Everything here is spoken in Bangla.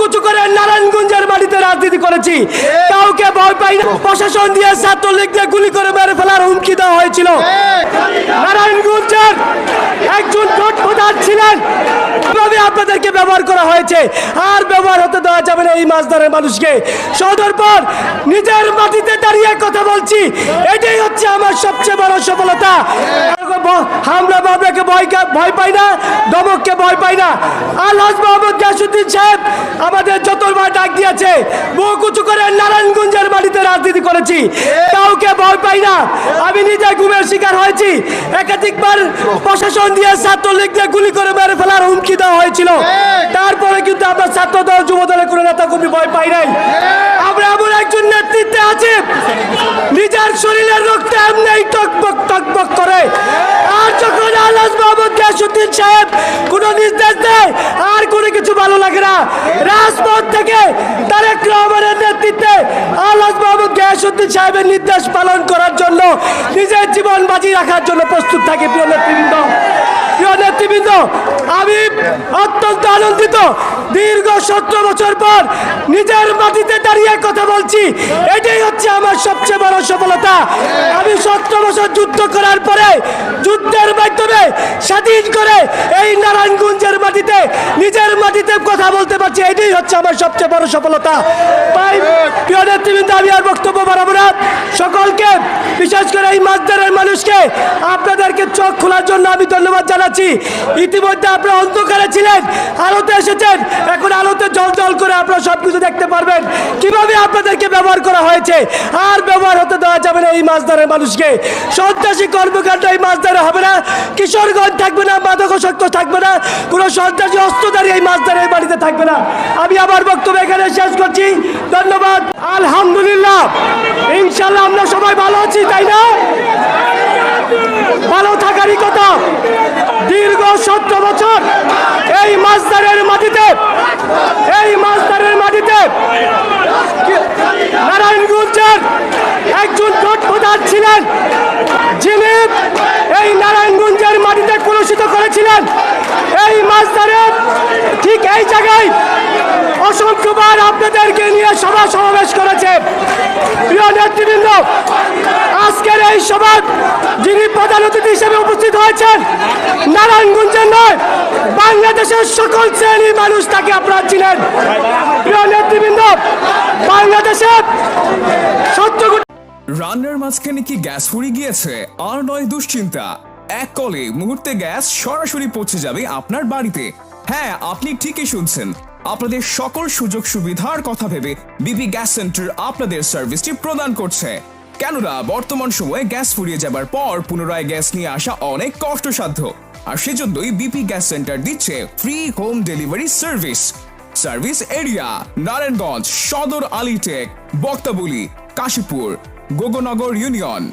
কুচু করে নারায়ণগঞ্জের মাটিতে রাজনীতি করেছি। কাউকে ভয় পাই না। প্রশাসন দিয়ে ছাত্রলীগকে গুলি করে মেরে ফেলার হুমকি দেওয়া হয়েছিল। নারায়ণগঞ্জের একজন ছিলেন। আপনাদেরকে ব্যবহার করা হয়েছে। আর ব্যবহার হতে দেওয়া যাবে না এই মাছদারের মানুষকে। সদর পর নিজের মাটিতে দাঁড়িয়ে কথা বলছি। এটাই হচ্ছে আমার সবচেয়ে বড় সফলতা। হামলা বাবরাকে ভয় ভয় পাই না, দমককে ভয় পাই না। আলহাজ মোহাম্মদ গাসুদ্দিন সাহেব আমাদের যতবার ডাক দিয়েছে, মুখ উঁচু করে নারায়ণগঞ্জের মাটিতে রাজনীতি করেছি। কাউকে ভয় পাই না, আমি নিজে ঘুমের শিকার হয়েছি। একাধিকবার প্রশাসন দিয়ে ছাত্রলীগকে গুলি করে মেরে ফেলার হুমকি দেওয়া হয়েছিল। তারপরে কিন্তু আমরা ছাত্র দল যুব কোনো নেতা কর্মী ভয় পাই নাই। আমরা এমন একজন নেতৃত্বে আছি, নিজের শরীরের রক্তে এমনি টকবক টকবক করে আর যখন আল্লাহ মোহাম্মদ সাহেব, কোনো নির্দেশ দেয়, আর কোনো কিছু ভালো লাগে না। রাজপথ থেকে তারেক রহমানের নেতৃত্বে সাহেবের নির্দেশ পালন করার জন্য নিজের জীবন বাজি রাখার জন্য প্রস্তুত থাকে প্রিয় নেতৃবৃন্দ। প্রিয় নেতৃবৃন্দ, আমি অত্যন্ত আনন্দিত। দীর্ঘ সতেরো বছর পর নিজের মাটিতে দাঁড়িয়ে কথা বলছি। এটাই হচ্ছে আমার সবচেয়ে বড় সফলতা। আমি সতেরো বছর যুদ্ধ করার পরে যুদ্ধের মাধ্যমে স্বাধীন করে এই নারায়ণগঞ্জের মাটিতে, নিজের মাটিতে কথা বলতে পারছি। এটাই হচ্ছে আমার সবচেয়ে বড় সফলতা। তাই আমি আর বক্তব্য বাড়াবো না। সকলকে বিশেষ করে এই মাছদারের মানুষকে আপনাদেরকে চোখ খোলার জন্য আমি ধন্যবাদ জানাচ্ছি। ইতিমধ্যে আপনারা অন্ধকারে ছিলেন, আলোতে এসেছেন, এখন আলোতে জল জল করে আপনারা সব কিছু দেখতে পারবেন। কীভাবে আপনাদেরকে ব্যবহার করা হয়েছে, আর ব্যবহার হতে দেওয়া যাবে না এই মাছদারের মানুষকে। সন্ত্রাসী কর্মকাণ্ড এই মাছদারে হবে না, কিশোরগঞ্জ থাকবে না মাদকাসক্ত থাকবে না, কোনো সন্ত্রাসী অস্ত্রধারী এই মাছদারের বাড়িতে থাকবে না। আমি আমার বক্তব্য এখানে শেষ করছি। ধন্যবাদ। আলহামদুলিল্লাহ। ইনশাল্লাহ আমরা সবাই ভালো আছি, তাই না? ভালো থাকারই কথা। দীর্ঘ সতেরো বছর এই মাছদারের মাটিতে, এই মাছদারের মাটিতে নারায়ণগঞ্জের একজন ছিলেন যিনি এই নারায়ণগঞ্জের মাটিতে কলুষিত করেছিলেন এই মাছদারের ঠিক এই জায়গায় অসংখ্যবার আপনাদেরকে নিয়ে সভা সমাবেশ করেছে। প্রিয় নেতৃবৃন্দ, আজকের এই সভা যিনি প্রধান অতিথি হিসেবে উপস্থিত হয়েছেন, নারায়ণগঞ্জের নয়, বাংলাদেশের সকল শ্রেণির মানুষ তাকে আপনারা চিনেন। প্রিয় নেতৃবৃন্দ বাংলাদেশের সত্য রান্নার মাঝখানে কি গ্যাস ফুরিয়ে গিয়েছে? আর নয় দুশ্চিন্তা। এক কলে মুহূর্তে গ্যাস সরাসরি পৌঁছে যাবে আপনার বাড়িতে। হ্যাঁ আপনি ঠিকই শুনছেন। আপনাদের সকল সুযোগ সুবিধার কথা ভেবে বিপি গ্যাস সেন্টার আপনাদের সার্ভিসটি প্রদান করছে। কেননা, বর্তমান সময়ে গ্যাস ফুরিয়ে যাবার পর পুনরায় গ্যাস নিয়ে আসা অনেক কষ্টসাধ্য। আর সেজন্যই বিপি গ্যাস সেন্টার দিচ্ছে free home delivery service service area, Narayanganj, Sadar Alirtek, Baktaboli, Kashipur, Gognagar union.